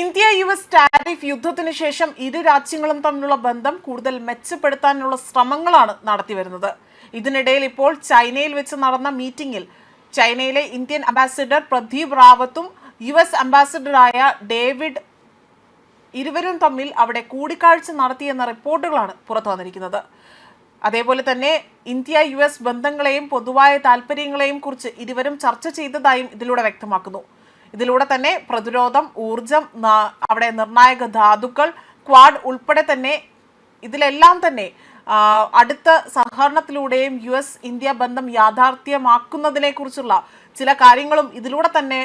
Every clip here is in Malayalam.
ഇന്ത്യ യു എസ് ടാരിഫ് യുദ്ധത്തിന് ശേഷം ഇരു രാജ്യങ്ങളും തമ്മിലുള്ള ബന്ധം കൂടുതൽ മെച്ചപ്പെടുത്താനുള്ള ശ്രമങ്ങളാണ് നടത്തിവരുന്നത് ഇതിനിടയിൽ ഇപ്പോൾ ചൈനയിൽ വെച്ച് നടന്ന മീറ്റിംഗിൽ ചൈനയിലെ ഇന്ത്യൻ അംബാസിഡർ പ്രദീപ് റാവത്തും യു എസ് അംബാസിഡറായ ഡേവിഡ് ഇരുവരും തമ്മിൽ അവിടെ കൂടിക്കാഴ്ച നടത്തിയെന്ന റിപ്പോർട്ടുകളാണ് പുറത്തു വന്നിരിക്കുന്നത്. അതേപോലെ തന്നെ ഇന്ത്യ യു എസ് ബന്ധങ്ങളെയും പൊതുവായ താല്പര്യങ്ങളെയും കുറിച്ച് ഇരുവരും ചർച്ച ചെയ്തതായും ഇതിലൂടെ വ്യക്തമാക്കുന്നു. ഇതിലൂടെ തന്നെ പ്രതിരോധം ഊർജം അവിടെ നിർണായക ധാതുക്കൾ ക്വാഡ് ഉൾപ്പെടെ തന്നെ ഇതിലെല്ലാം തന്നെ അടുത്ത സഹകരണത്തിലൂടെയും യു എസ് ഇന്ത്യ ബന്ധം യാഥാർത്ഥ്യമാക്കുന്നതിനെ കുറിച്ചുള്ള ചില കാര്യങ്ങളും ഇതിലൂടെ തന്നെ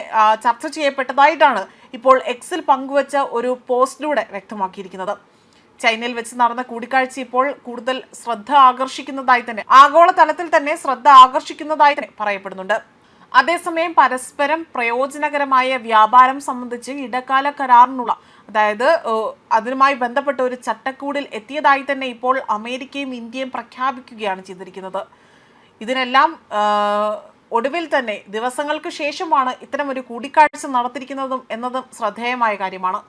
ചർച്ച ചെയ്യപ്പെട്ടതായിട്ടാണ് ഇപ്പോൾ എക്സിൽ പങ്കുവച്ച ഒരു പോസ്റ്റിലൂടെ വ്യക്തമാക്കിയിരിക്കുന്നത്. ചൈനയിൽ വെച്ച് നടന്ന കൂടിക്കാഴ്ച ഇപ്പോൾ കൂടുതൽ ശ്രദ്ധ ആകർഷിക്കുന്നതായി തന്നെ ആഗോളതലത്തിൽ തന്നെ ശ്രദ്ധ ആകർഷിക്കുന്നതായി തന്നെ പറയപ്പെടുന്നുണ്ട്. അതേസമയം പരസ്പരം പ്രയോജനകരമായ വ്യാപാരം സംബന്ധിച്ച് ഇടക്കാല കരാറിനുള്ള അതായത് അതിനുമായി ബന്ധപ്പെട്ട ഒരു ചട്ടക്കൂടിൽ എത്തിയതായി തന്നെ ഇപ്പോൾ അമേരിക്കയും ഇന്ത്യയും പ്രഖ്യാപിക്കുകയാണ് ചെയ്തിരിക്കുന്നത്. ഇതിനെല്ലാം ഒടുവിൽ തന്നെ ദിവസങ്ങൾക്ക് ശേഷമാണ് ഇത്തരമൊരു കൂടിക്കാഴ്ച നടത്തിയിരിക്കുന്നതും എന്നതും ശ്രദ്ധേയമായ കാര്യമാണ്.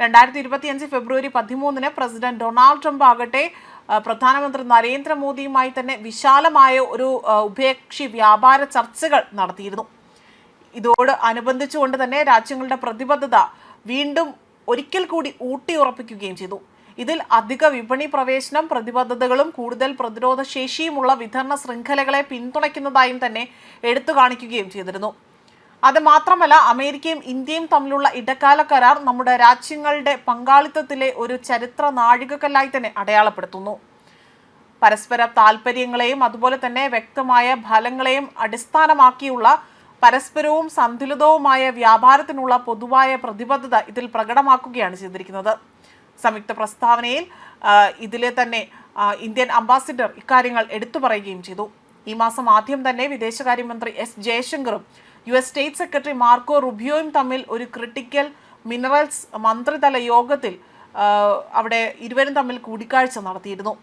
രണ്ടായിരത്തി ഇരുപത്തിയഞ്ച് ഫെബ്രുവരി പതിമൂന്നിന് പ്രസിഡന്റ് ഡൊണാൾഡ് ട്രംപ് ആകട്ടെ പ്രധാനമന്ത്രി നരേന്ദ്രമോദിയുമായി തന്നെ വിശാലമായ ഒരു ഉഭയകക്ഷി വ്യാപാര ചർച്ചകൾ നടത്തിയിരുന്നു. ഇതോട് അനുബന്ധിച്ചുകൊണ്ട് തന്നെ രാജ്യങ്ങളുടെ പ്രതിബദ്ധത വീണ്ടും ഒരിക്കൽ കൂടി ഊട്ടിയുറപ്പിക്കുകയും ചെയ്തു. ഇതിൽ അധിക വിപണി പ്രവേശനം പ്രതിബദ്ധതകളും കൂടുതൽ പ്രതിരോധ ശേഷിയുമുള്ള വിതരണ ശൃംഖലകളെ പിന്തുണയ്ക്കുന്നതായും തന്നെ എടുത്തു കാണിക്കുകയും ചെയ്തിരുന്നു. അത് മാത്രമല്ല അമേരിക്കയും ഇന്ത്യയും തമ്മിലുള്ള ഇടക്കാല കരാർ നമ്മുടെ രാജ്യങ്ങളുടെ പങ്കാളിത്തത്തിലെ ഒരു ചരിത്ര നാഴികക്കല്ലായി തന്നെ അടയാളപ്പെടുത്തുന്നു. പരസ്പര താല്പര്യങ്ങളെയും അതുപോലെ തന്നെ വ്യക്തമായ ഫലങ്ങളെയും അടിസ്ഥാനമാക്കിയുള്ള പരസ്പരവും സന്തുലിതവുമായ വ്യാപാരത്തിനുള്ള പൊതുവായ പ്രതിബദ്ധത ഇതിൽ പ്രകടമാക്കുകയാണ് ചെയ്തിരിക്കുന്നത്. സംയുക്ത പ്രസ്താവനയിൽ ഇതിലെ തന്നെ ഇന്ത്യൻ അംബാസിഡർ ഇക്കാര്യങ്ങൾ എടുത്തു പറയുകയും ചെയ്തു. ഈ മാസം ആദ്യം തന്നെ വിദേശകാര്യമന്ത്രി S ജയശങ്കറും U S state secretary Marco റുബിയോയും തമ്മിൽ ഒരു ക്രിട്ടിക്കൽ മിനറൽസ് മന്ത്രിതല യോഗത്തിൽ അവിടെ ഇരുവരും തമ്മിൽ കൂടിക്കാഴ്ച നടത്തിയിരുന്നു.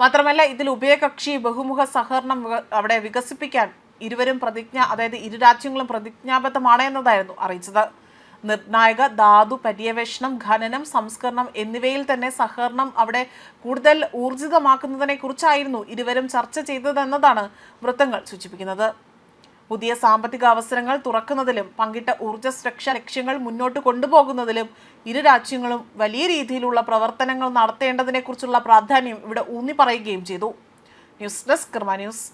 മാത്രമല്ല ഇതിൽ ഉഭയകക്ഷി ബഹുമുഖ സഹകരണം അവിടെ വികസിപ്പിക്കാൻ ഇരുവരും പ്രതിജ്ഞ അതായത് ഇരു രാജ്യങ്ങളും പ്രതിജ്ഞാബദ്ധമാണ് എന്നതായിരുന്നു അറിയിച്ചത്. നിർണായക ധാതു പര്യവേഷണം ഖനനം സംസ്കരണം എന്നിവയിൽ തന്നെ സഹകരണം അവിടെ കൂടുതൽ ഊർജിതമാക്കുന്നതിനെ കുറിച്ചായിരുന്നു ഇരുവരും ചർച്ച ചെയ്തതെന്നതാണ് വൃത്തങ്ങൾ സൂചിപ്പിക്കുന്നത്. പുതിയ സാമ്പത്തിക അവസരങ്ങൾ തുറക്കുന്നതിലും പങ്കിട്ട ഊർജ സുരക്ഷാ ലക്ഷ്യങ്ങൾ മുന്നോട്ട് കൊണ്ടുപോകുന്നതിലും ഇരു രാജ്യങ്ങളും വലിയ രീതിയിലുള്ള പ്രവർത്തനങ്ങൾ നടത്തേണ്ടതിനെക്കുറിച്ചുള്ള പ്രാധാന്യം ഇവിടെ ഊന്നി പറയുകയും ചെയ്തു. News desk Karma news.